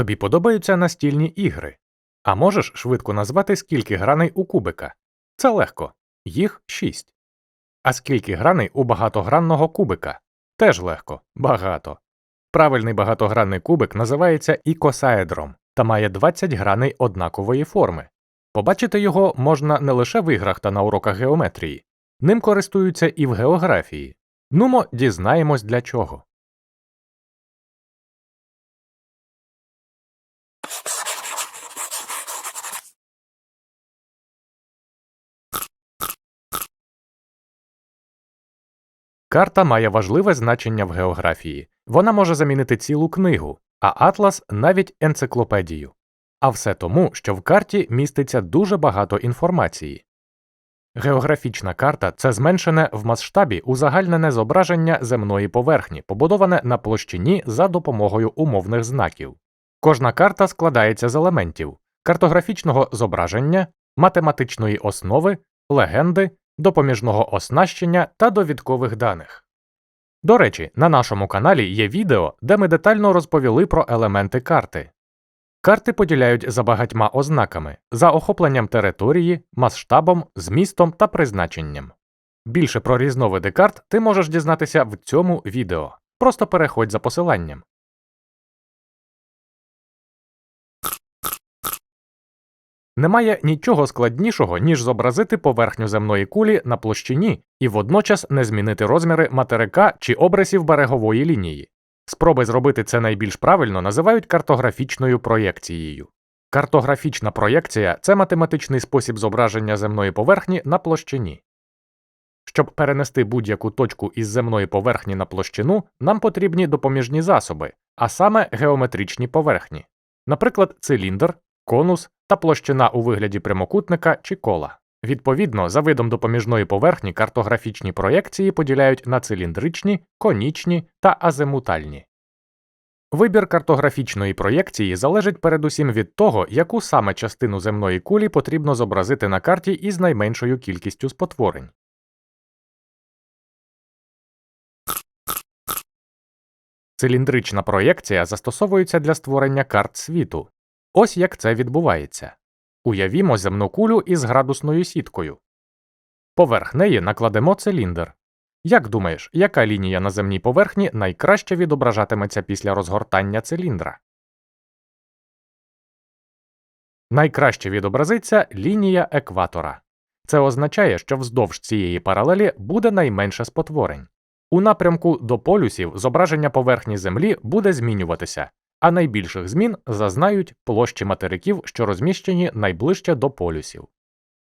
Тобі подобаються настільні ігри. А можеш швидко назвати, скільки граней у кубика? Це легко. Їх шість. А скільки граней у багатогранного кубика? Теж легко, багато. Правильний багатогранний кубик називається ікосаедром та має 20 граней однакової форми. Побачити його можна не лише в іграх та на уроках геометрії, ним користуються і в географії. Нумо дізнаємось для чого. Карта має важливе значення в географії. Вона може замінити цілу книгу, а атлас навіть енциклопедію. А все тому, що в карті міститься дуже багато інформації. Географічна карта це зменшене в масштабі узагальнене зображення земної поверхні, побудоване на площині за допомогою умовних знаків. Кожна карта складається з елементів картографічного зображення, математичної основи, легенди, допоміжного оснащення та довідкових даних. До речі, на нашому каналі є відео, де ми детально розповіли про елементи карти. Карти поділяють за багатьма ознаками за охопленням території, масштабом, змістом та призначенням. Більше про різновиди карт ти можеш дізнатися в цьому відео. Просто переходь за посиланням. Немає нічого складнішого, ніж зобразити поверхню земної кулі на площині і водночас не змінити розміри материка чи обрисів берегової лінії. Спроби зробити це найбільш правильно називають картографічною проєкцією. Картографічна проєкція це математичний спосіб зображення земної поверхні на площині. Щоб перенести будь-яку точку із земної поверхні на площину, нам потрібні допоміжні засоби, а саме геометричні поверхні, наприклад, циліндр, конус та площина у вигляді прямокутника чи кола. Відповідно, за видом допоміжної поверхні картографічні проєкції поділяють на циліндричні, конічні та азимутальні. Вибір картографічної проєкції залежить передусім від того, яку саме частину земної кулі потрібно зобразити на карті із найменшою кількістю спотворень. Циліндрична проєкція застосовується для створення карт світу. Ось як це відбувається. Уявімо земну кулю із градусною сіткою. Поверх неї накладемо циліндр. Як думаєш, яка лінія на земній поверхні найкраще відображатиметься після розгортання циліндра? Найкраще відобразиться лінія екватора. Це означає, що вздовж цієї паралелі буде найменше спотворень. У напрямку до полюсів зображення поверхні Землі буде змінюватися, а найбільших змін зазнають площі материків, що розміщені найближче до полюсів.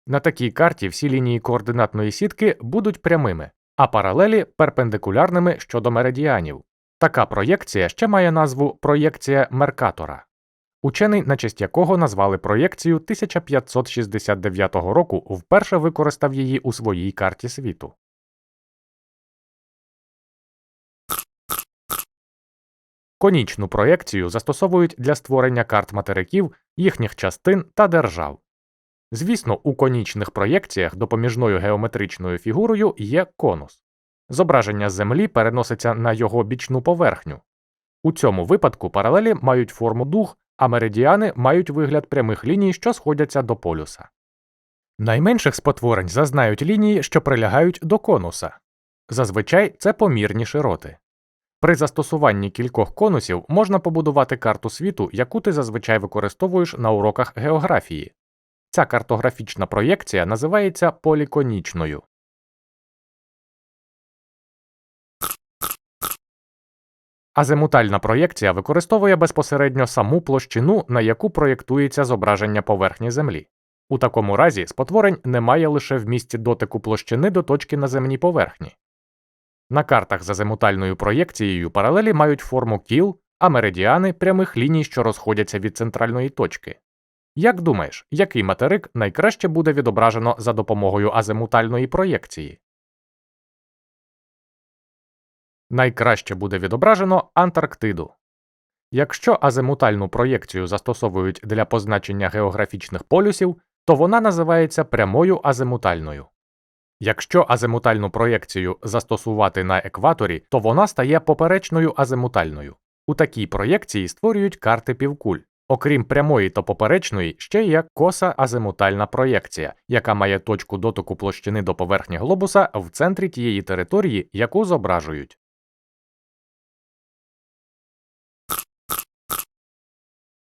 На такій карті всі лінії координатної сітки будуть прямими, а паралелі перпендикулярними щодо меридіанів. Така проєкція ще має назву проєкція Меркатора. Учений, на честь якого назвали проєкцію 1569 року, вперше використав її у своїй карті світу. Конічну проєкцію застосовують для створення карт материків, їхніх частин та держав. Звісно, у конічних проєкціях допоміжною геометричною фігурою є конус. Зображення Землі переноситься на його бічну поверхню. У цьому випадку паралелі мають форму дуг, а меридіани мають вигляд прямих ліній, що сходяться до полюса. Найменших спотворень зазнають лінії, що прилягають до конуса. Зазвичай це помірні широти. При застосуванні кількох конусів можна побудувати карту світу, яку ти зазвичай використовуєш на уроках географії. Ця картографічна проєкція називається поліконічною. Азимутальна проєкція використовує безпосередньо саму площину, на яку проєктується зображення поверхні Землі. У такому разі спотворень немає лише в місці дотику площини до точки на земній поверхні. На картах з азимутальною проєкцією паралелі мають форму кіл, а меридіани прямих ліній, що розходяться від центральної точки. Як думаєш, який материк найкраще буде відображено за допомогою азимутальної проєкції? Найкраще буде відображено Антарктиду. Якщо азимутальну проєкцію застосовують для позначення географічних полюсів, то вона називається прямою азимутальною. Якщо азимутальну проєкцію застосувати на екваторі, то вона стає поперечною азимутальною. У такій проєкції створюють карти півкуль. Окрім прямої та поперечної, ще є коса азимутальна проєкція, яка має точку дотику площини до поверхні глобуса в центрі тієї території, яку зображують.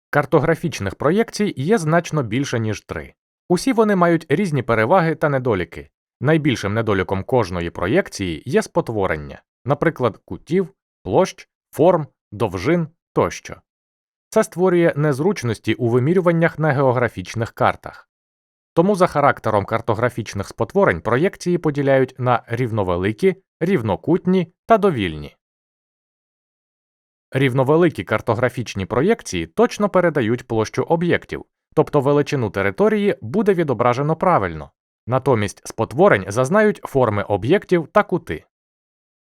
Картографічних проєкцій є значно більше, ніж три. Усі вони мають різні переваги та недоліки. Найбільшим недоліком кожної проєкції є спотворення, наприклад, кутів, площ, форм, довжин тощо. Це створює незручності у вимірюваннях на географічних картах. Тому за характером картографічних спотворень проєкції поділяють на рівновеликі, рівнокутні та довільні. Рівновеликі картографічні проєкції точно передають площу об'єктів, тобто величину території буде відображено правильно, натомість спотворень зазнають форми об'єктів та кути.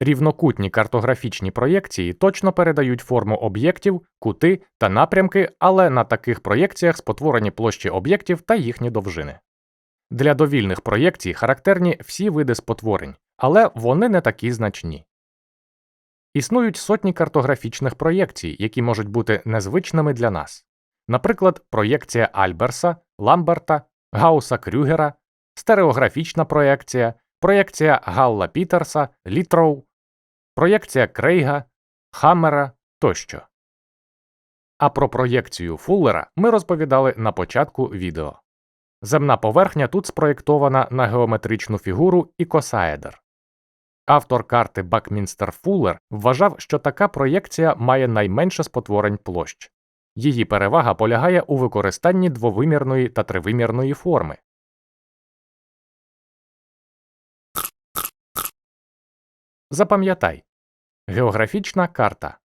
Рівнокутні картографічні проєкції точно передають форму об'єктів, кути та напрямки, але на таких проєкціях спотворені площі об'єктів та їхні довжини. Для довільних проєкцій характерні всі види спотворень, але вони не такі значні. Існують сотні картографічних проєкцій, які можуть бути незвичними для нас. Наприклад, проєкція Альберса, Ламберта, Гауса Крюгера, стереографічна проєкція, проєкція Галла Пітерса, Літроу, проєкція Крейга, Хаммера тощо. А про проєкцію Фуллера ми розповідали на початку відео. Земна поверхня тут спроєктована на геометричну фігуру ікосаедр. Автор карти Бакмінстер Фуллер вважав, що така проєкція має найменше спотворень площ. Її перевага полягає у використанні двовимірної та тривимірної форми. Запам'ятай географічна карта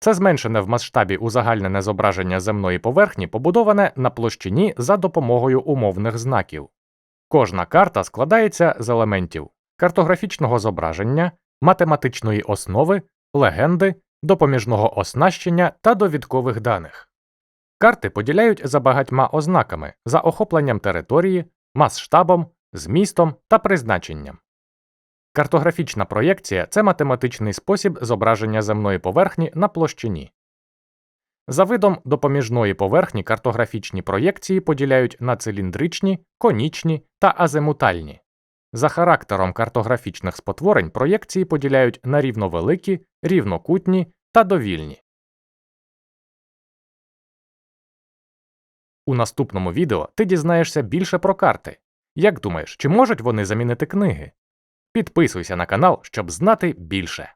це зменшене в масштабі узагальнене зображення земної поверхні, побудоване на площині за допомогою умовних знаків. Кожна карта складається з елементів картографічного зображення, математичної основи, легенди, допоміжного оснащення та довідкових даних. Карти поділяють за багатьма ознаками за охопленням території, масштабом, змістом та призначенням. Картографічна проєкція це математичний спосіб зображення земної поверхні на площині. За видом допоміжної поверхні картографічні проєкції поділяють на циліндричні, конічні та азимутальні. За характером картографічних спотворень проєкції поділяють на рівновеликі, рівнокутні та довільні. У наступному відео ти дізнаєшся більше про карти. Як думаєш, чи можуть вони замінити книги? Підписуйся на канал, щоб знати більше.